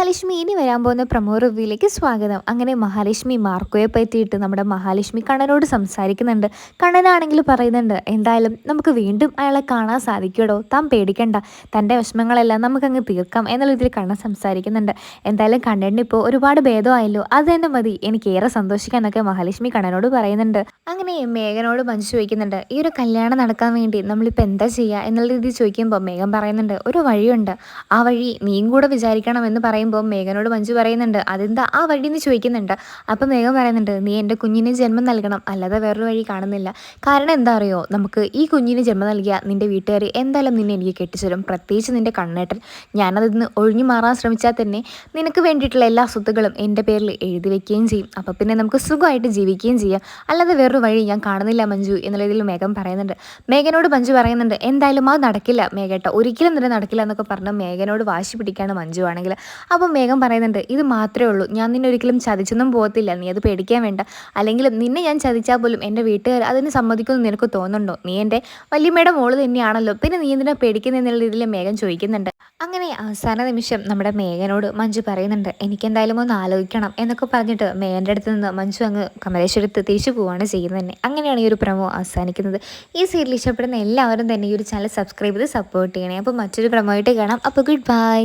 മഹാലക്ഷ്മി ഇനി വരാൻ പോകുന്ന പ്രമോ റിവ്യൂയിലേക്ക് സ്വാഗതം. അങ്ങനെ മഹാലക്ഷ്മി മാർക്കോയെ പറ്റിയിട്ട് നമ്മുടെ മഹാലക്ഷ്മി കണ്ണനോട് സംസാരിക്കുന്നുണ്ട്. കണ്ണനാണെങ്കിൽ പറയുന്നുണ്ട് എന്തായാലും നമുക്ക് വീണ്ടും അയാളെ കാണാൻ സാധിക്കുമോ താൻ പേടിക്കണ്ട. തന്റെ വിഷമങ്ങളെല്ലാം നമുക്കങ്ങ് തീർക്കാം എന്നുള്ള ഇതിൽ കണ്ണൻ സംസാരിക്കുന്നുണ്ട്. എന്തായാലും കണ്ണന് ഇപ്പോൾ ഒരുപാട് ഭേദമായല്ലോ. അത് തന്നെ മതി. എനിക്ക് ഏറെ സന്തോഷിക്കാനൊക്കെ മഹാലക്ഷ്മി കണ്ണനോട് പറയുന്നുണ്ട്. അങ്ങനെ മേഘനോട് മഞ്ജു ചോദിക്കുന്നുണ്ട് ഈ ഒരു കല്യാണം നടക്കാൻ വേണ്ടി നമ്മളിപ്പോൾ എന്താ ചെയ്യുക? എന്നുള്ള രീതിയിൽ ചോദിക്കുമ്പോൾ മേഘം പറയുന്നുണ്ട് ഒരു വഴിയുണ്ട്. ആ വഴി നീയും കൂടെ വിചാരിക്കണം എന്ന് പറയുമ്പോൾ മേഘനോട് മഞ്ജു പറയുന്നുണ്ട് അതെന്താ ആ വഴി എന്ന് ചോദിക്കുന്നുണ്ട്? അപ്പം മേഘം പറയുന്നുണ്ട് നീ എന്റെ കുഞ്ഞിന് ജന്മം നൽകണം അല്ലാതെ വേറൊരു വഴി കാണുന്നില്ല. കാരണം എന്താ അറിയോ? നമുക്ക് ഈ കുഞ്ഞിന് ജന്മം നൽകിയ നിന്റെ വീട്ടുകാർ എന്തായാലും നിന്നെ എനിക്ക് കെട്ടിച്ചേരും പ്രത്യേകിച്ച് നിന്റെ കണ്ണേട്ടൻ. ഞാനതിൽ നിന്ന് ഒഴിഞ്ഞു മാറാൻ ശ്രമിച്ചാൽ തന്നെ നിനക്ക് വേണ്ടിയിട്ടുള്ള എല്ലാ സ്വത്തുക്കളും എന്റെ പേരിൽ എഴുതി വെക്കുകയും ചെയ്യും. അപ്പോൾ പിന്നെ നമുക്ക് സുഖമായിട്ട് ജീവിക്കുകയും ചെയ്യാം. അല്ലാതെ വേറൊരു വഴി ഞാൻ കാണുന്നില്ല മഞ്ജു എന്നുള്ള ഇതിൽ മേഘം പറയുന്നുണ്ട്. മേഘനോട് മഞ്ജു പറയുന്നുണ്ട് എന്തായാലും അത് നടക്കില്ല. മേഘേട്ട ഒരിക്കലും തന്നെ നടക്കില്ല എന്നൊക്കെ പറഞ്ഞ് മേഘനോട് വാശി പിടിക്കുകയാണ് മഞ്ജു ആണെങ്കിൽ. അപ്പം മേഘം പറയുന്നുണ്ട് ഇത് മാത്രമേ ഉള്ളൂ. ഞാൻ നിന്നെ ഒരിക്കലും ചതിച്ചൊന്നും പോകത്തില്ല. നീ അത് പേടിക്കാൻ വേണ്ട. അല്ലെങ്കിൽ നിന്നെ ഞാൻ ചതിച്ചാൽ പോലും എന്റെ വീട്ടുകാർ അതിന് സമ്മതിക്കുമെന്ന് നിനക്ക് തോന്നുന്നുണ്ടോ? നീ എന്റെ വല്യമ്മയുടെ മോൾ തന്നെയാണല്ലോ. പിന്നെ നീ എന്തിനാ പേടിക്കുന്നതെന്നുള്ള രീതിയിൽ മേഘം ചോദിക്കുന്നുണ്ട്. അങ്ങനെ അവസാന നിമിഷം നമ്മുടെ മേഘനോട് മഞ്ജു പറയുന്നുണ്ട് എനിക്കെന്തായാലും ഒന്ന് ആലോചിക്കണം എന്നൊക്കെ പറഞ്ഞിട്ട് മേഘന്റെ അടുത്ത് നിന്ന് മഞ്ജു അങ്ങ് കമലേശ്വരത്ത് തിരിച്ചു പോവുകയാണ് ചെയ്യുന്നത് തന്നെ. അങ്ങനെയാണ് ഈ ഒരു പ്രമോ അവസാനിക്കുന്നത്. ഈ സീരിയൽ ഇഷ്ടപ്പെടുന്ന എല്ലാവരും തന്നെ ഈ ഒരു ചാനൽ സബ്സ്ക്രൈബ് ചെയ്ത് സപ്പോർട്ട് ചെയ്യണേ. അപ്പോൾ മറ്റൊരു പ്രമോ ആയിട്ട് കാണാം. അപ്പോൾ ഗുഡ് ബൈ